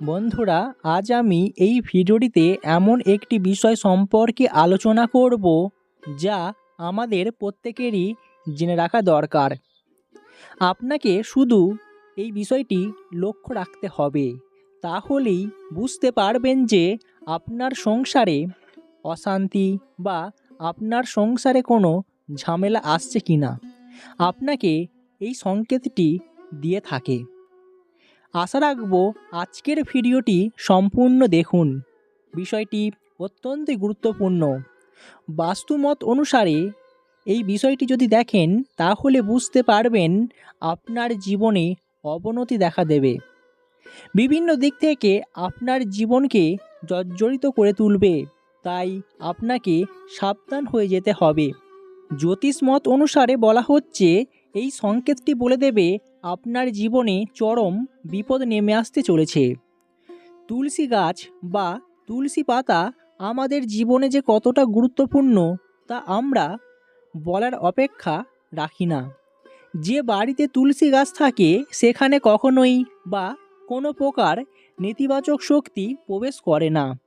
বন্ধুরা, আজ আমি এই ভিডিওটিতে এমন একটি বিষয় সম্পর্কে আলোচনা করব যা আমাদের প্রত্যেকেরই জেনে রাখা দরকার। আপনাকে শুধু এই বিষয়টি লক্ষ্য রাখতে হবে, তাহলেই বুঝতে পারবেন যে আপনার সংসারে অশান্তি বা আপনার সংসারে কোনো ঝামেলা আসছে কি না আপনাকে এই সংকেতটি দিয়ে থাকে। আশা রাখব আজকের ভিডিওটি সম্পূর্ণ দেখুন। বিষয়টি অত্যন্ত গুরুত্বপূর্ণ। বাস্তুমত অনুসারে, এই বিষয়টি যদি দেখেন, তাহলে বুঝতে পারবেন আপনার জীবনে অবনতি দেখা দেবে। বিভিন্ন দিক থেকে আপনার জীবনকে জর্জরিত করে তুলবে, তাই আপনাকে সাবধান হয়ে যেতে হবে। জ্যোতিষমত অনুসারে বলা হচ্ছে এই সংকেতটি বলে দেবে, আপনার জীবনে চরম বিপদ নেমে আসতে চলেছে। তুলসী গাছ বা তুলসী পাতা আমাদের জীবনে যে কতটা গুরুত্বপূর্ণ, তা আমরা বলার অপেক্ষা রাখি না। যে বাড়িতে তুলসী গাছ থাকে, সেখানে কখনোই বা কোনো প্রকার নেতিবাচক শক্তি প্রবেশ করে না।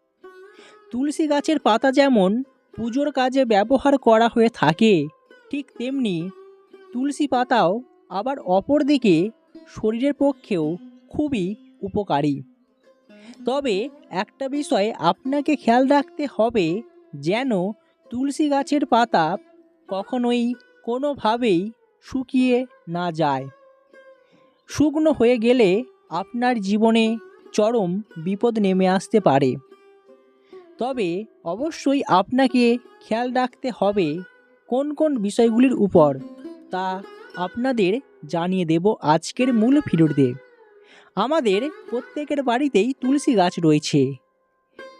তুলসী গাছের পাতা যেমন পুজোর কাজে ব্যবহার করা হয়ে থাকে, ঠিক তেমনি তুলসী পাতাও আবার অপরদিকে শরীরের পক্ষেও খুবই উপকারী। তবে একটা বিষয়ে আপনাকে খেয়াল রাখতে হবে যেন তুলসী গাছের পাতা কখনোই কোনোভাবেই শুকিয়ে না যায়। শুকনো হয়ে গেলে আপনার জীবনে চরম বিপদ নেমে আসতে পারে। তবে অবশ্যই আপনাকে খেয়াল রাখতে হবে কোন কোন বিষয়গুলির উপর। তা আপনাদের জানিয়ে দেব আজকের মূল ভিডিওতে আমাদের প্রত্যেকের বাড়িতেই তুলসী গাছ রয়েছে।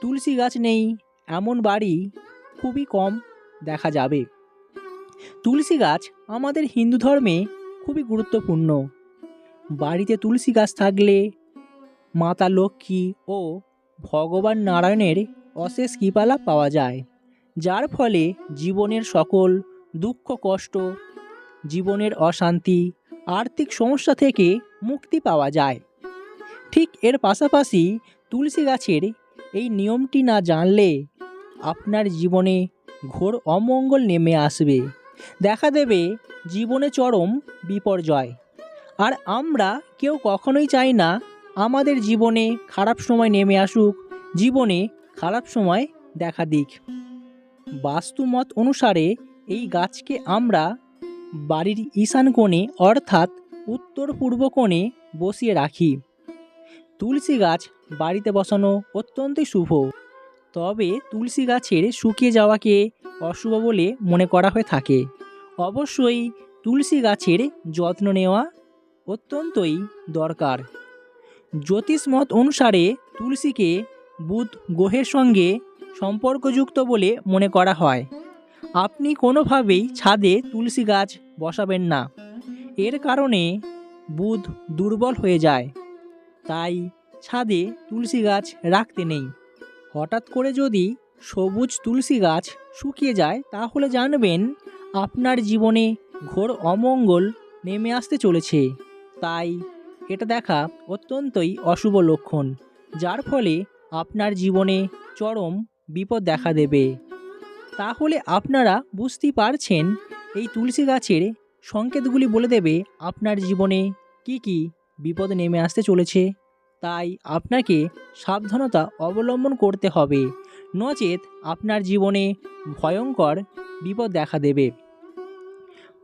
তুলসী গাছ নেই, এমন বাড়ি খুবই কম দেখা যাবে। তুলসী গাছ আমাদের হিন্দু ধর্মে খুবই গুরুত্বপূর্ণ। বাড়িতে তুলসী গাছ থাকলে মাতা লক্ষ্মী ও ভগবান নারায়ণের অশেষ কৃপালা পাওয়া যায়, যার ফলে জীবনের সকল দুঃখ কষ্ট জীবনের অশান্তি, আর্থিক সমস্যা থেকে মুক্তি পাওয়া যায়। ঠিক এর পাশাপাশি তুলসী গাছের এই নিয়মটি না জানলে আপনার জীবনে ঘোর অমঙ্গল নেমে আসবে। দেখা দেবে জীবনে চরম বিপর্যয়। আর আমরা কেউ কখনোই চাই না আমাদের জীবনে খারাপ সময় নেমে আসুক, জীবনে খারাপ সময় দেখা দিক। বাস্তুমত অনুসারে এই গাছকে আমরা বাড়ির ঈশান কোণে, অর্থাৎ উত্তর পূর্ব কোণে বসিয়ে রাখি। তুলসী গাছ বাড়িতে বসানো অত্যন্তই শুভ। তবে তুলসী গাছের শুকিয়ে যাওয়াকে অশুভ বলে মনে করা হয়ে থাকে। অবশ্যই তুলসী গাছের যত্ন নেওয়া অত্যন্তই দরকার। জ্যোতিষমত অনুসারে তুলসীকে বুধ গ্রহের সঙ্গে সম্পর্কযুক্ত বলে মনে করা হয়। আপনি কোনোভাবেই ছাদে তুলসী গাছ বসাবেন না। এর কারণে বুধ দুর্বল হয়ে যায়। তাই ছাদে তুলসী গাছ রাখতে নেই। হঠাৎ করে যদি সবুজ তুলসী গাছ শুকিয়ে যায়, তাহলে জানবেন আপনার জীবনে ঘোর অমঙ্গল নেমে আসতে চলেছে। তাই এটা দেখা অত্যন্তই অশুভ লক্ষণ, যার ফলে আপনার জীবনে চরম বিপদ দেখা দেবে। তাহলে আপনারা বুঝতেই পারছেন, এই তুলসী গাছের সংকেতগুলি বলে দেবে আপনার জীবনে কি কি বিপদ নেমে আসতে চলেছে। তাই আপনাকে সাবধানতা অবলম্বন করতে হবে। নচেত আপনার জীবনে ভয়ঙ্কর বিপদ দেখা দেবে।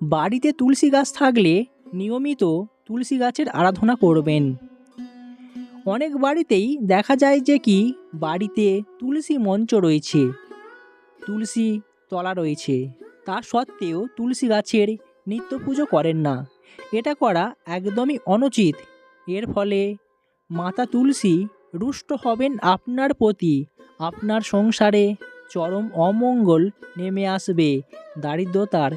বাড়িতে তুলসী গাছ থাকলে নিয়মিত তুলসী গাছের আরাধনা করবেন। অনেক বাড়িতেই দেখা যায় যে কি, বাড়িতে তুলসী মঞ্চ রয়েছে। তুলসী তলা রয়েছে। তা সত্ত্বেও তুলসী গাছের নিত্য পুজো করেন না। এটা করা একদমই অনুচিত। এর ফলে মাতা তুলসী রুষ্ট হবেন আপনার প্রতি। আপনার সংসারে চরম অমঙ্গল নেমে আসবে। দারিদ্রতার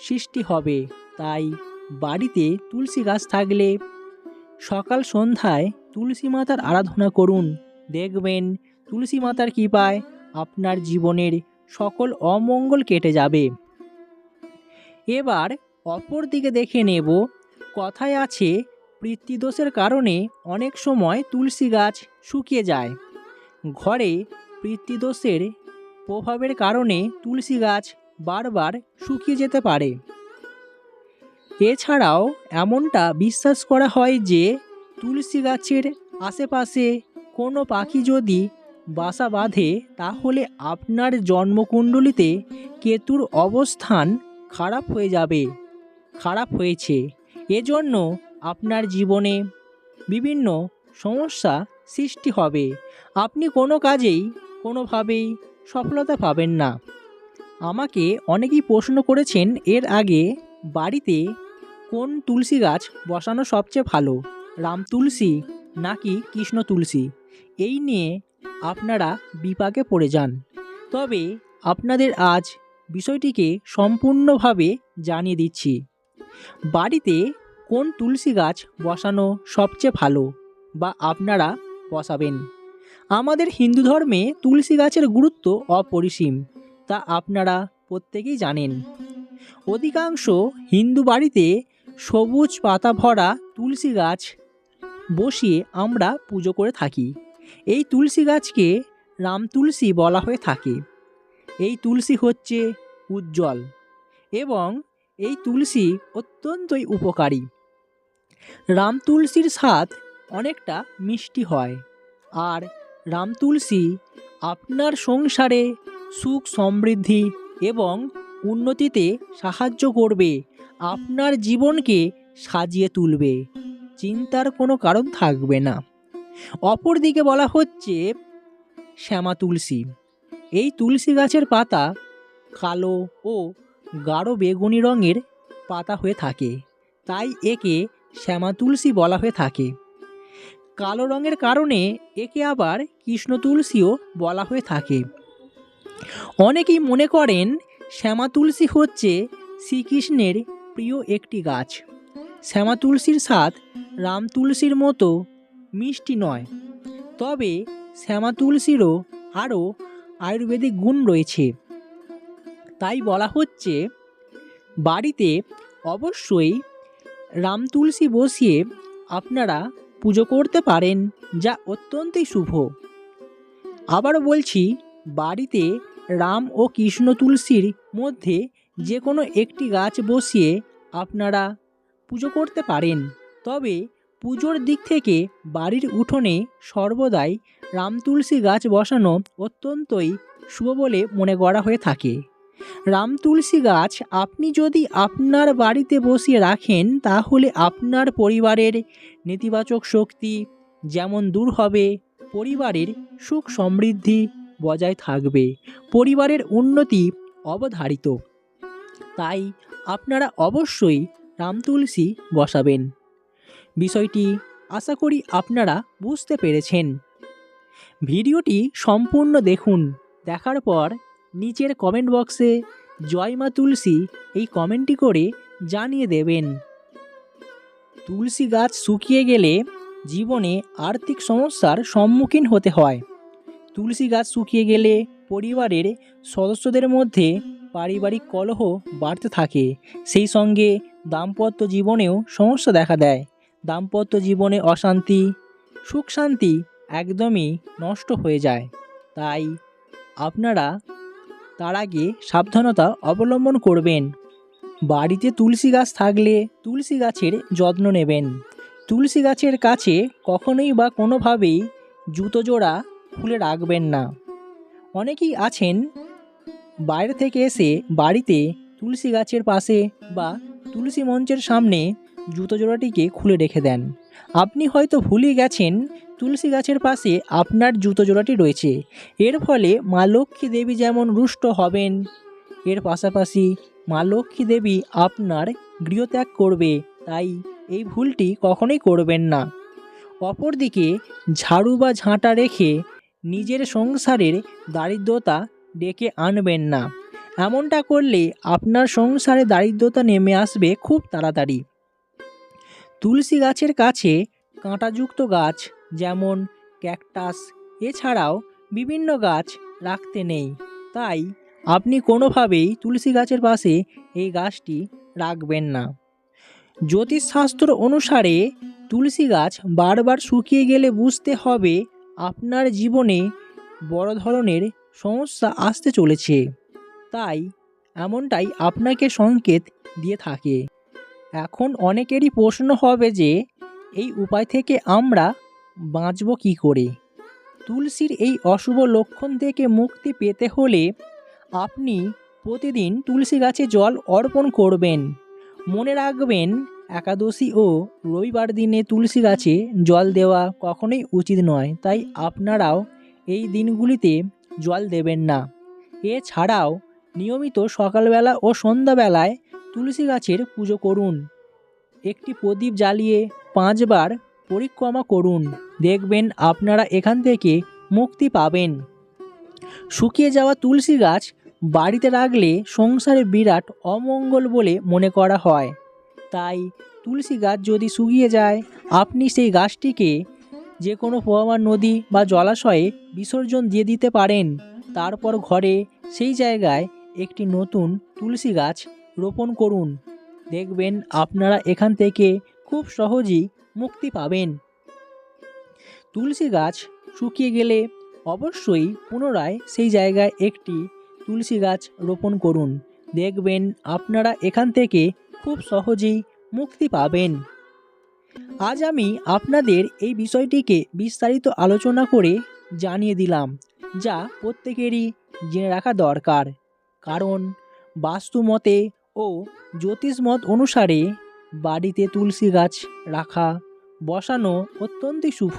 সৃষ্টি হবে। তাই বাড়িতে তুলসী গাছ থাকলে সকাল সন্ধ্যায় তুলসী মাতার আরাধনা করুন। দেখবেন তুলসী মাতার কৃপায় আপনার জীবনের সকল অমঙ্গল কেটে যাবে। এবার অপর দিকে দেখে নেব। কথায় আছে পিতৃদোষের কারণে অনেক সময় তুলসী গাছ শুকিয়ে যায়। ঘরে পিতৃদোষের প্রভাবের কারণে তুলসী গাছ বারবার শুকিয়ে যেতে পারে। এছাড়াও এমনটা বিশ্বাস করা হয় যে, তুলসী গাছের আশেপাশে কোনো পাখি যদি বাসা বাঁধে, তাহলে আপনার জন্মকুণ্ডলিতে কেতুর অবস্থান খারাপ হয়ে যাবে। খারাপ হয়েছে। এজন্য আপনার জীবনে বিভিন্ন সমস্যা সৃষ্টি হবে। আপনি কোনো কাজেই কোনোভাবেই সফলতা পাবেন না। আমাকে অনেকেই প্রশ্ন করেছেন, এর আগে বাড়িতে কোন তুলসী গাছ বসানো সবচেয়ে ভালো? রাম তুলসী নাকি কৃষ্ণ তুলসী? এই নিয়ে আপনারা বিপাকে পড়ে যান। তবে আপনাদের আজ বিষয়টিকে সম্পূর্ণভাবে জানিয়ে দিচ্ছি। বাড়িতে কোন তুলসী গাছ বসানো সবচেয়ে ভালো বা আপনারা বসাবেন? আমাদের হিন্দু ধর্মে তুলসী গাছের গুরুত্ব অপরিসীম, তা আপনারা প্রত্যেকেই জানেন। অধিকাংশ হিন্দু বাড়িতে সবুজ পাতা ভরা তুলসী গাছ বসিয়ে আমরা পুজো করে থাকি। এই তুলসী গাছকে রাম তুলসী বলা হয়ে থাকে। এই তুলসী হচ্ছে উজ্জ্বল এবং এই তুলসী অত্যন্তই উপকারী। রাম তুলসীর স্বাদ অনেকটা মিষ্টি হয় আর রাম তুলসী আপনার সংসারে সুখ সমৃদ্ধি এবং উন্নতিতে সাহায্য করবে, আপনার জীবনকে সাজিয়ে তুলবে, চিন্তার কোনো কারণ থাকবে না। অপরদিকে বলা হচ্ছে শ্যামা তুলসী। এই তুলসী গাছের পাতা কালো ও গাঢ় বেগুনি রঙের পাতা হয়ে থাকে। তাই একে শ্যামা তুলসী বলা হয়ে থাকে। কালো রঙের কারণে একে আবার কৃষ্ণ তুলসীও বলা হয়ে থাকে। অনেকেই মনে করেন শ্যামা তুলসী হচ্ছে শ্রীকৃষ্ণের প্রিয় একটি গাছ। শ্যামা তুলসীর স্বাদ রাম তুলসীর মতো মিষ্টি নয়। তবে শ্যামা তুলসীরও আরও আয়ুর্বেদিক গুণ রয়েছে। তাই বলা হচ্ছে, বাড়িতে অবশ্যই রাম তুলসী বসিয়ে আপনারা পুজো করতে পারেন, যা অত্যন্তই শুভ। আবারও বলছি, বাড়িতে রাম ও কৃষ্ণ তুলসীর মধ্যে যে কোনো একটি গাছ বসিয়ে আপনারা পুজো করতে পারেন। তবে পুজোর দিক থেকে বাড়ির উঠোনে সর্বদাই রাম তুলসী গাছ বসানো অত্যন্তই শুভ বলে মনে করা হয়ে থাকে। রাম তুলসী গাছ আপনি যদি আপনার বাড়িতে বসিয়ে রাখেন, তাহলে আপনার পরিবারের নেতিবাচক শক্তি যেমন দূর হবে, পরিবারের সুখ সমৃদ্ধি বজায় থাকবে, পরিবারের উন্নতি অবধারিত। তাই আপনারা অবশ্যই রাম তুলসী বসাবেন। বিষয়টি আশা করি আপনারা বুঝতে পেরেছেন। ভিডিওটি সম্পূর্ণ দেখুন। দেখার পর নিচের কমেন্ট বক্সে জয় মা তুলসী এই কমেন্টটি করে জানিয়ে দেবেন। তুলসী গাছ শুকিয়ে গেলে জীবনে আর্থিক সমস্যার সম্মুখীন হতে হয়। তুলসী গাছ শুকিয়ে গেলে পরিবারের সদস্যদের মধ্যে পারিবারিক কলহ বাড়তে থাকে। সেই সঙ্গে দাম্পত্য জীবনেও সমস্যা দেখা দেয়। দাম্পত্য জীবনে অশান্তি সুখ শান্তি একদমই নষ্ট হয়ে যায়। তাই আপনারা তার আগে সাবধানতা অবলম্বন করবেন। বাড়িতে তুলসী গাছ থাকলে তুলসী গাছের যত্ন নেবেন। তুলসী গাছের কাছে কখনোই বা কোনোভাবেই জুতো জোড়া খুলে রাখবেন না। অনেকেই আছেন বাইরে থেকে এসে বাড়িতে তুলসী গাছের পাশে বা তুলসী মঞ্চের সামনে জুতো জোড়াটিকে খুলে রেখে দেন। আপনি হয়তো ভুলে গেছেন, তুলসী গাছের পাশে আপনার জুতো জোড়াটি রয়েছে। এর ফলে মা লক্ষ্মী দেবী যেমন রুষ্ট হবেন, এর পাশাপাশি মা লক্ষ্মী দেবী আপনার গৃহত্যাগ করবে, তাই এই ভুলটি কখনোই করবেন না। অপরদিকে ঝাড়ু বা ঝাঁটা রেখে নিজের সংসারের দারিদ্রতা ডেকে আনবেন না। এমনটা করলে আপনার সংসারে দারিদ্রতা নেমে আসবে খুব তাড়াতাড়ি। তুলসী গাছের কাছে কাঁটাযুক্ত গাছ যেমন ক্যাকটাস, এছাড়াও বিভিন্ন গাছ রাখতে নেই। তাই আপনি কোনোভাবেই তুলসী গাছের পাশে এই গাছটি রাখবেন না। জ্যোতিষশাস্ত্র অনুসারে তুলসী গাছ বারবার শুকিয়ে গেলে বুঝতে হবে আপনার জীবনে বড় ধরনের সমস্যা আসতে চলেছে। তাই এমনটাই আপনাকে সংকেত দিয়ে থাকে। এখন অনেকেরই প্রশ্ন হবে যে, এই উপায় থেকে আমরা বাঁচব কী করে? তুলসীর এই অশুভ লক্ষণ থেকে মুক্তি পেতে হলে আপনি প্রতিদিন তুলসী গাছে জল অর্পণ করবেন। মনে রাখবেন, একাদশী ও রবিবার দিনে তুলসী গাছে জল দেওয়া কখনোই উচিত নয়, তাই আপনারাও এই দিনগুলিতে জল দেবেন না। এছাড়াও নিয়মিত সকালবেলা ও সন্ধ্যাবেলায় তুলসী গাছের পুজো করুন। একটি প্রদীপ জ্বালিয়ে পাঁচবার পরিক্রমা করুন। দেখবেন আপনারা এখান থেকে মুক্তি পাবেন। শুকিয়ে যাওয়া তুলসী গাছ বাড়িতে রাখলে সংসারে বিরাট অমঙ্গল বলে মনে করা হয়। তাই তুলসী গাছ যদি শুকিয়ে যায়, আপনি সেই গাছটিকে যে কোনো প্রবাহ নদী বা জলাশয়ে বিসর্জন দিয়ে দিতে পারেন। তারপর ঘরে সেই জায়গায় একটি নতুন তুলসী গাছ রোপণ করুন। দেখবেন আপনারা এখান থেকে খুব সহজেই মুক্তি পাবেন। তুলসী গাছ শুকিয়ে গেলে অবশ্যই পুনরায় সেই জায়গায় একটি তুলসী গাছ রোপণ করুন। দেখবেন আপনারা এখান থেকে খুব সহজেই মুক্তি পাবেন। আজ আমি আপনাদের এই বিষয়টিকে বিস্তারিত আলোচনা করে জানিয়ে দিলাম, যা প্রত্যেকেরই জেনে রাখা দরকার। কারণ বাস্তু মতে ও জ্যোতিষমত অনুসারে বাড়িতে তুলসী গাছ রাখা, বসানো অত্যন্তই শুভ।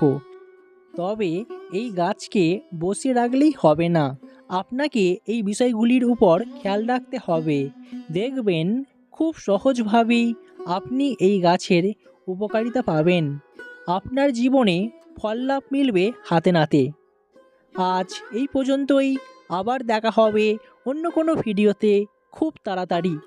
তবে এই গাছকে বসিয়ে রাখলেই হবে না। আপনাকে এই বিষয়গুলির উপর খেয়াল রাখতে হবে। দেখবেন, খুব সহজভাবেই আপনি এই গাছের উপকারিতা পাবেন। আপনার জীবনে ফল লাভ মিলবে হাতে নাতে। আজ এই পর্যন্তই। আবার দেখা হবে অন্য কোনো ভিডিওতে খুব তাড়াতাড়ি।